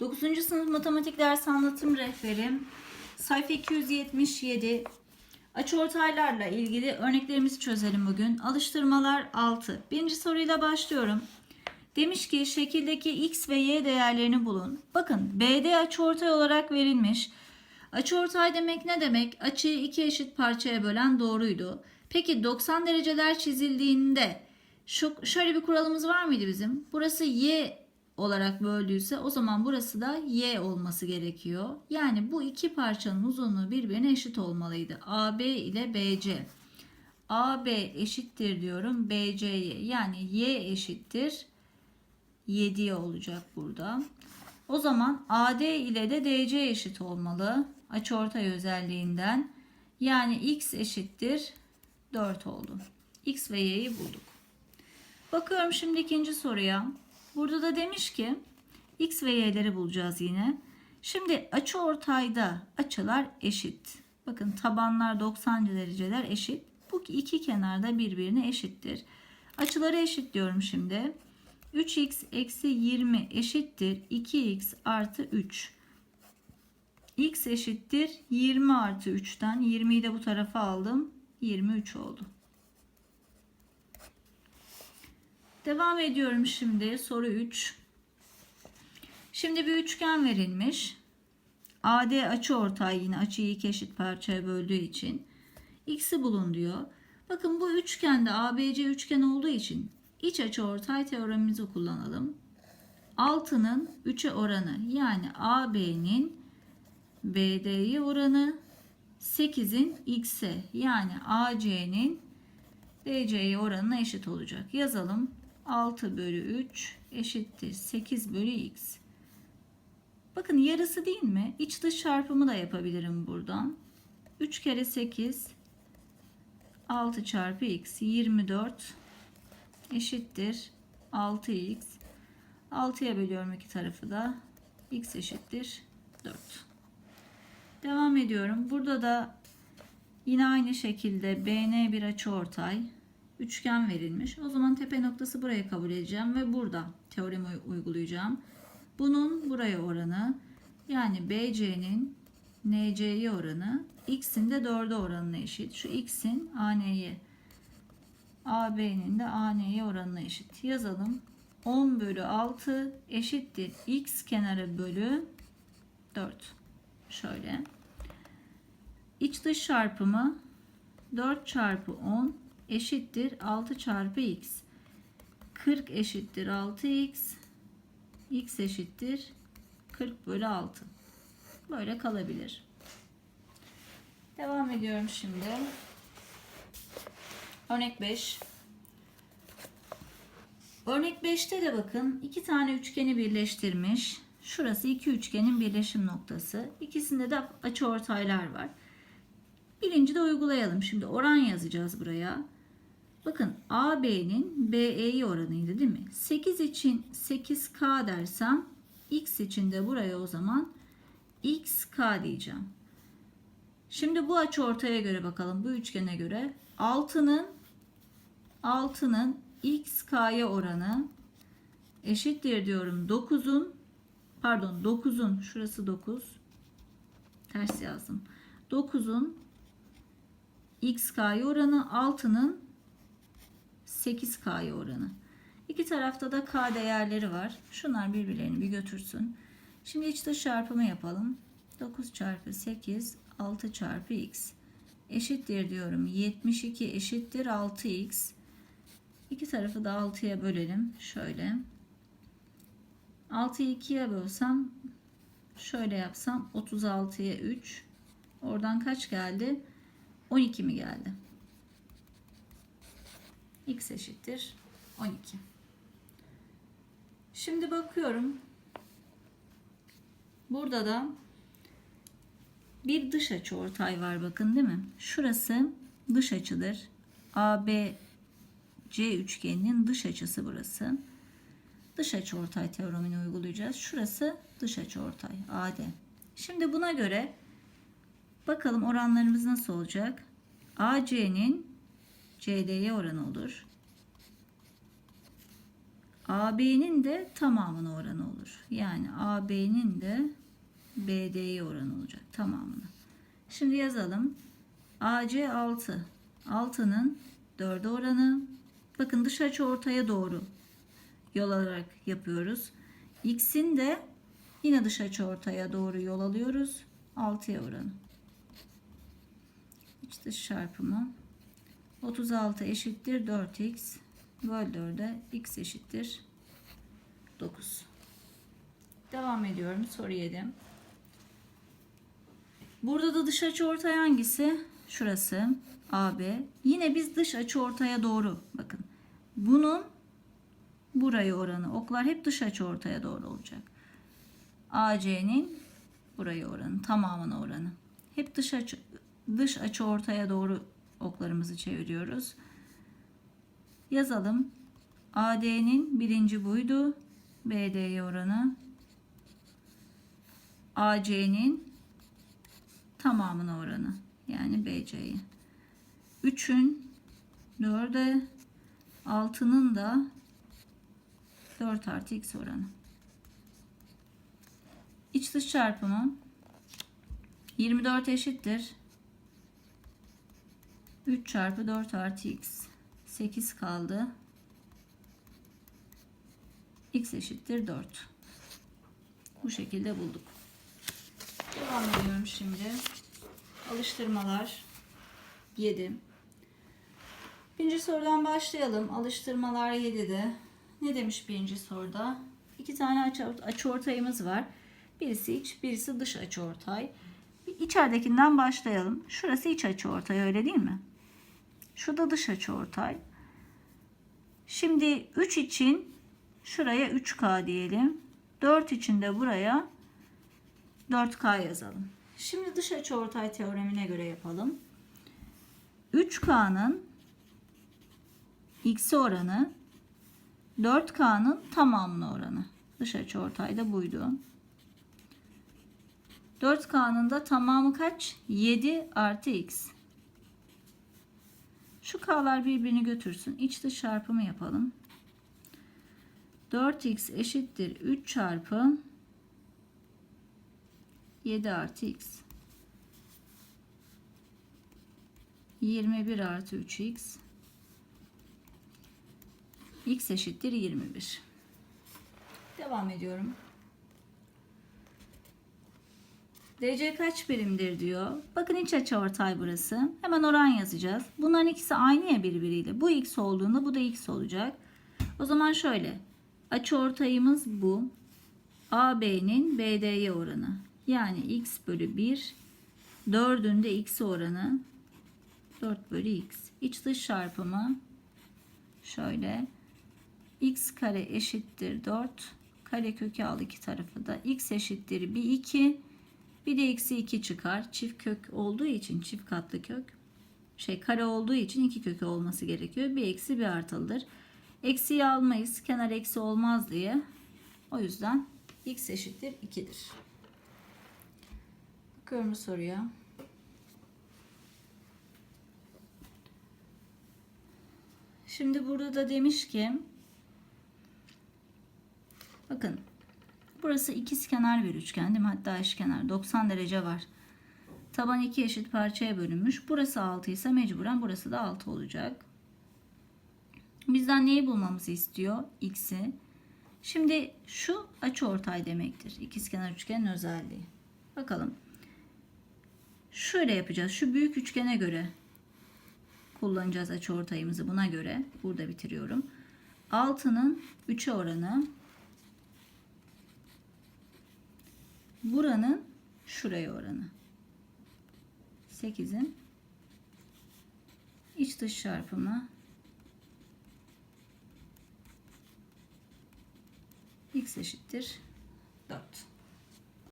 9. sınıf matematik ders anlatım rehberim. Sayfa 277. Açıortaylarla ilgili örneklerimizi çözelim bugün. Alıştırmalar 6. Birinci soruyla başlıyorum. Demiş ki şekildeki x ve y değerlerini bulun. Bakın BD açıortay olarak verilmiş. Açıortay demek ne demek? Açıyı iki eşit parçaya bölen doğruydu. Peki 90 dereceler çizildiğinde şu, şöyle bir kuralımız var mıydı bizim? Burası y olarak böldüyse o zaman burası da y olması gerekiyor. Yani bu iki parçanın uzunluğu birbirine eşit olmalıydı. AB ile BC. AB eşittir diyorum BC'ye. Yani y eşittir 7'ye olacak burada. O zaman AD ile de DC eşit olmalı. Açıortay özelliğinden. Yani x eşittir 4 oldu. X ve y'yi bulduk. Bakıyorum şimdi ikinci soruya. Burada da demiş ki x ve y'leri bulacağız yine. Şimdi açı ortayda açılar eşit. Bakın tabanlar 90 dereceler eşit. Bu iki kenarda birbirine eşittir. Açıları eşit diyorum şimdi. 3x eksi 20 eşittir 2x artı 3. x eşittir 20 artı 3'ten 20'yi de bu tarafa aldım. 23 oldu. Devam ediyorum şimdi. Soru 3. Şimdi bir üçgen verilmiş. AD açı ortay yine açıyı iki eşit parçaya böldüğü için x'i bulun diyor. Bakın bu üçgende ABC üçgen olduğu için iç açı ortay teoremimizi kullanalım. 6'nın 3'e oranı yani AB'nin BD'ye oranı 8'in x'e yani AC'nin DC'ye oranına eşit olacak. Yazalım. 6 bölü 3 eşittir 8 bölü x. Bakın yarısı değil mi? İç dış çarpımı da yapabilirim buradan. 3 kere 8 6 çarpı x 24 eşittir 6x. 6'ya bölüyorum iki tarafı da x eşittir 4. Devam ediyorum. Burada da yine aynı şekilde BN bir açıortay üçgen verilmiş. O zaman tepe noktası buraya kabul edeceğim ve burada teoremi uygulayacağım. Bunun buraya oranı yani BC'nin NC'ye oranı x'in de 4'e oranına eşit. Şu x'in AN'ye AB'nin de AN'ye oranına eşit. Yazalım. 10 bölü 6 eşittir x kenarı bölü 4. Şöyle. İç dış çarpımı 4 çarpı 10 eşittir 6 çarpı x. 40 eşittir 6x. x eşittir 40 bölü 6. Böyle kalabilir. Devam ediyorum şimdi. Örnek 5. Örnek 5'te de bakın iki tane üçgeni birleştirmiş. Şurası iki üçgenin birleşim noktası. İkisinde de açıortaylar var. Birinci de uygulayalım. Şimdi oran yazacağız buraya. Bakın AB'nin BE'ye oranıydı değil mi? 8 için 8K dersem X için de buraya o zaman XK diyeceğim. Şimdi bu açı ortaya göre bakalım. Bu üçgene göre 6'nın 6'nın XK'ya oranı eşittir diyorum. 9'un pardon 9'un şurası 9 ters yazdım. 9'un XK'ya oranı 6'nın 8K'ya oranı. İki tarafta da K değerleri var. Şunlar birbirlerini bir götürsün. Şimdi iç dış çarpımı yapalım. 9 çarpı 8 6 çarpı x eşittir diyorum. 72 eşittir 6x. İki tarafı da 6'ya bölelim. Şöyle. 6'yı 2'ye bölsem şöyle yapsam 36'ya 3. Oradan kaç geldi? 12 mi geldi? X eşittir 12. Şimdi bakıyorum. Burada da bir dış açı ortay var bakın değil mi? Şurası dış açıdır. ABC üçgeninin dış açısı burası. Dış açı ortay teoremini uygulayacağız. Şurası dış açı ortay AD. Şimdi buna göre bakalım oranlarımız nasıl olacak? AC'nin CD'ye oranı olur. AB'nin de tamamına oranı olur. Yani AB'nin de BD'ye oranı olacak tamamını. Şimdi yazalım. AC 6. 6'nın 4'e oranı. Bakın dış açı ortaya doğru yol alarak yapıyoruz. X'in de yine dış açı ortaya doğru yol alıyoruz. 6'ya oranı. İç dış çarpımı 36 eşittir 4x böl 4'e x eşittir 9. Devam ediyorum. Soru 7. Burada da dış açı ortay hangisi? Şurası AB. Yine biz dış açı ortaya doğru bakın. Bunun buraya oranı. Oklar hep dış açı ortaya doğru olacak. AC'nin buraya oranı, tamamına oranı. Hep dış açı dış açı ortaya doğru oklarımızı çeviriyoruz. Yazalım. AD'nin birinci buydu. BD'ye oranı. AC'nin tamamına oranı. Yani BC'ye. 3'ün 4'e 6'nın da 4 artı x oranı. İç dış çarpımı 24 eşittir. 3 çarpı 4 artı x. 8 kaldı. x eşittir 4. Bu şekilde bulduk. Devam ediyorum şimdi. Alıştırmalar 7. Birinci sorudan başlayalım. Alıştırmalar 7'de. Ne demiş birinci soruda? İki tane açı, açıortayımız var. Birisi iç, birisi dış açıortay. İçeridekinden başlayalım. Şurası iç açıortay öyle değil mi? Şurada dış açıortay. Şimdi 3 için şuraya 3K diyelim. 4 için de buraya 4K yazalım. Şimdi dış açıortay teoremine göre yapalım. 3K'nın x'e oranı 4K'nın tamamına oranı. Dış açıortay da buydu. 4K'nın da tamamı kaç? 7 artı x. Şu K'lar birbirini götürsün. İç dış çarpımı yapalım. 4x eşittir 3 çarpı 7 artı x. 21 artı 3x. x eşittir 21. Devam ediyorum. DC kaç birimdir diyor. Bakın iç açıortay burası. Hemen oran yazacağız. Bunların ikisi aynı ya birbiriyle. Bu x olduğunda bu da x olacak. O zaman şöyle. Açıortayımız bu. AB'nin BD'ye oranı. Yani x bölü 1. 4'ün de x oranı. 4 bölü x. İç dış çarpımı şöyle. x kare eşittir 4. Kare kökü al iki tarafı da. x eşittir bir 2. Bir de eksi 2 çıkar. Çift kök olduğu için çift katlı kök. Şey kare olduğu için iki kökü olması gerekiyor. Bir eksi bir artılıdır. Eksiyi almayız. Kenar eksi olmaz diye. O yüzden x eşittir 2'dir. Bakıyorum soruya. Şimdi burada da demiş ki bakın burası ikizkenar bir üçgen değil mi? Hatta eşkenar 90 derece var. Taban iki eşit parçaya bölünmüş. Burası 6 ise mecburen burası da 6 olacak. Bizden neyi bulmamızı istiyor? X'i. Şimdi şu açıortay demektir. İkizkenar üçgenin özelliği. Bakalım. Şöyle yapacağız. Şu büyük üçgene göre kullanacağız açıortayımızı buna göre. Burada bitiriyorum. 6'nın 3'e oranı buranın şuraya oranı. 8'in iç dış çarpımı x eşittir 4.